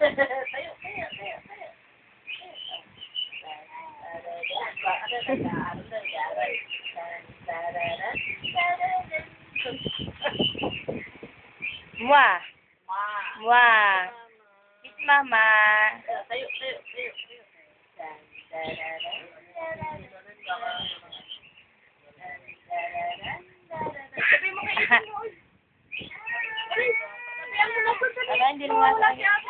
tayo, tayo, tayo, tayo. Mwah. Mwah. Kiss mama. Tayo, tayo, tayo, tayo. Sabi mo kay Wala, hindi lumasan.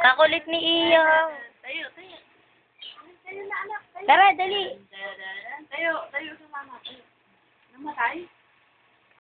Kakulit ni Iyo. Tayo, tayo. Tayo na, anak. Tayo. Tara, dali. Da, da, da. Tayo, tayo sa mama. Tayo. Namatay?